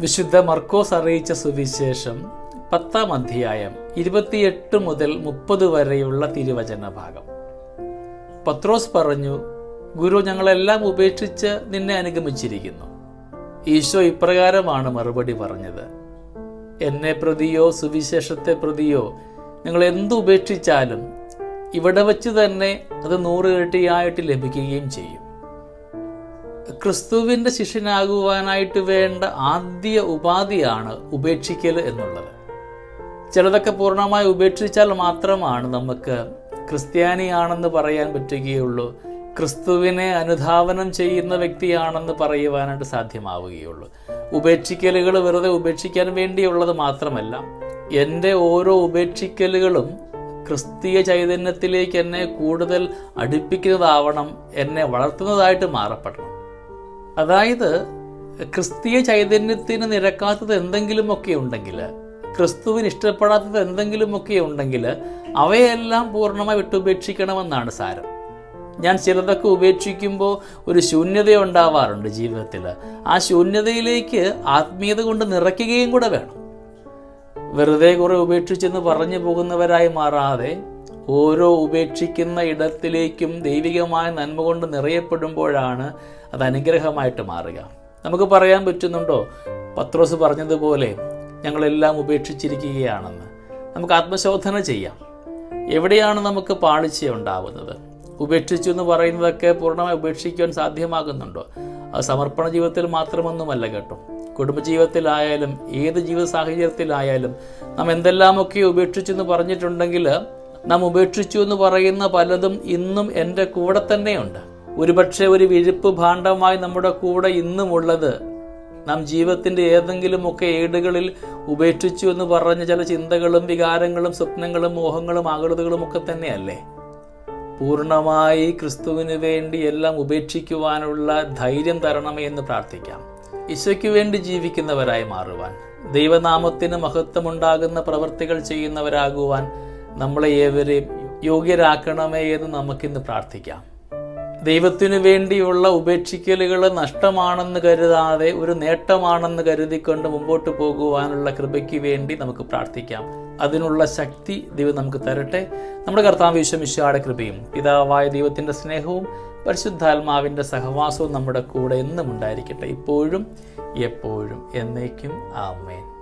വിശുദ്ധ മർക്കോസ് അറിയിച്ച സുവിശേഷം പത്താം അധ്യായം ഇരുപത്തിയെട്ട് മുതൽ മുപ്പത് വരെയുള്ള തിരുവചന ഭാഗം. പത്രോസ് പറഞ്ഞു ഗുരു ഞങ്ങളെല്ലാം ഉപേക്ഷിച്ച് നിന്നെ അനുഗമിച്ചിരിക്കുന്നു. ഈശോ ഇപ്രകാരമാണ് മറുപടി പറഞ്ഞത്. എന്നെ പ്രതിയോ സുവിശേഷത്തെ പ്രതിയോ നിങ്ങൾ എന്തുപേക്ഷിച്ചാലും ഇവിടെ വച്ച് തന്നെ അത് നൂറ് ഇരട്ടിയായിട്ട് ലഭിക്കുകയും ചെയ്യും. ക്രിസ്തുവിന്റെ ശിഷ്യനാകുവാനായിട്ട് വേണ്ട ആദ്യ ഉപാധിയാണ് ഉപേക്ഷിക്കൽ എന്നുള്ളത്. ചിലതൊക്കെ പൂർണമായി ഉപേക്ഷിച്ചാൽ മാത്രമാണ് നമുക്ക് ക്രിസ്ത്യാനിയാണെന്ന് പറയാൻ പറ്റുകയുള്ളൂ ക്രിസ്തുവിനെ അനുധാവനം ചെയ്യുന്ന വ്യക്തിയാണെന്ന് പറയുവാനായിട്ട് സാധ്യമാവുകയുള്ളൂ. ഉപേക്ഷിക്കലുകൾ വെറുതെ ഉപേക്ഷിക്കാൻ വേണ്ടിയുള്ളത് മാത്രമല്ല എന്റെ ഓരോ ഉപേക്ഷിക്കലുകളും ക്രിസ്തീയ ചൈതന്യത്തിലേക്ക് എന്നെ കൂടുതൽ അടുപ്പിക്കുന്നതാവണം എന്നെ വളർത്തുന്നതായിട്ട് മാറപ്പെടണം. അതായത് ക്രിസ്തീയ ചൈതന്യത്തിന് നിരക്കാത്തത് എന്തെങ്കിലുമൊക്കെ ഉണ്ടെങ്കിൽ ക്രിസ്തുവിന് ഇഷ്ടപ്പെടാത്തത് എന്തെങ്കിലുമൊക്കെ ഉണ്ടെങ്കിൽ അവയെല്ലാം പൂർണമായി വിട്ടുപേക്ഷിക്കണമെന്നാണ് സാരം. ഞാൻ ചിലതൊക്കെ ഉപേക്ഷിക്കുമ്പോൾ ഒരു ശൂന്യത ഉണ്ടാവാറുണ്ട് ജീവിതത്തിൽ. ആ ശൂന്യതയിലേക്ക് ആത്മീയത കൊണ്ട് നിറയ്ക്കുകയും കൂടെ വേണം. വെറുതെ കുറെ ഉപേക്ഷിച്ചെന്ന് പറഞ്ഞു പോകുന്നവരായി മാറാതെ ഓരോ ഉപേക്ഷിക്കുന്ന ഇടത്തിലേക്കും ദൈവികമായ നന്മ കൊണ്ട് നിറയപ്പെടുമ്പോഴാണ് അത് അനുഗ്രഹമായിട്ട് മാറുക. നമുക്ക് പറയാൻ പറ്റുന്നുണ്ടോ? പത്രോസ് പറഞ്ഞതുപോലെ ഞങ്ങളെല്ലാം ഉപേക്ഷിച്ചിരിക്കുകയാണെന്ന്. നമുക്ക് ആത്മശോധന ചെയ്യാം. എവിടെയാണ് നമുക്ക് പാളിച്ച ഉണ്ടാവുന്നത്? ഉപേക്ഷിച്ചു എന്ന് പറയുന്നതൊക്കെ പൂർണമായി ഉപേക്ഷിക്കുവാൻ സാധ്യമാകുന്നുണ്ടോ? അത് സമർപ്പണ ജീവിതത്തിൽ മാത്രമൊന്നുമല്ല കേട്ടോ. കുടുംബജീവിതത്തിലായാലും ഏത് ജീവിത സാഹചര്യത്തിലായാലും നാം എന്തെല്ലാമൊക്കെ ഉപേക്ഷിച്ചു എന്ന് പറഞ്ഞിട്ടുണ്ടെങ്കിൽ നാം ഉപേക്ഷിച്ചു എന്ന് പറയുന്ന പലതും ഇന്നും എന്റെ കൂടെ തന്നെയുണ്ട്. ഒരുപക്ഷെ ഒരു വിഴുപ്പ് ഭാണ്ഡമായി നമ്മുടെ കൂടെ ഇന്നും ഉള്ളത് നാം ജീവിതത്തിന്റെ ഏതെങ്കിലുമൊക്കെ ഏടുകളിൽ ഉപേക്ഷിച്ചു എന്ന് പറഞ്ഞ ചില ചിന്തകളും വികാരങ്ങളും സ്വപ്നങ്ങളും മോഹങ്ങളും ആകൃതകളും ഒക്കെ തന്നെയല്ലേ? പൂർണമായി ക്രിസ്തുവിന് വേണ്ടി എല്ലാം ഉപേക്ഷിക്കുവാനുള്ള ധൈര്യം തരണമേ എന്ന് പ്രാർത്ഥിക്കാം. ഈശോയ്ക്ക് വേണ്ടി ജീവിക്കുന്നവരായി മാറുവാൻ ദൈവനാമത്തിന് മഹത്വമുണ്ടാകുന്ന പ്രവൃത്തികൾ ചെയ്യുന്നവരാകുവാൻ നമ്മളെ ഏവരെയും യോഗ്യരാക്കണമേ എന്ന് നമുക്കിന്ന് പ്രാർത്ഥിക്കാം. ദൈവത്തിനു വേണ്ടിയുള്ള ഉപേക്ഷിക്കലുകൾ നഷ്ടമാണെന്ന് കരുതാതെ ഒരു നേട്ടമാണെന്ന് കരുതിക്കൊണ്ട് മുമ്പോട്ട് പോകുവാനുള്ള കൃപയ്ക്ക് വേണ്ടി നമുക്ക് പ്രാർത്ഥിക്കാം. അതിനുള്ള ശക്തി ദൈവം നമുക്ക് തരട്ടെ. നമ്മുടെ കർത്താവ് വിശ്വമിശാടെ കൃപയും പിതാവായ ദൈവത്തിന്റെ സ്നേഹവും പരിശുദ്ധാത്മാവിന്റെ സഹവാസവും നമ്മുടെ കൂടെ എന്നും ഉണ്ടായിരിക്കട്ടെ. ഇപ്പോഴും എപ്പോഴും എന്നേക്കും. ആമേൻ.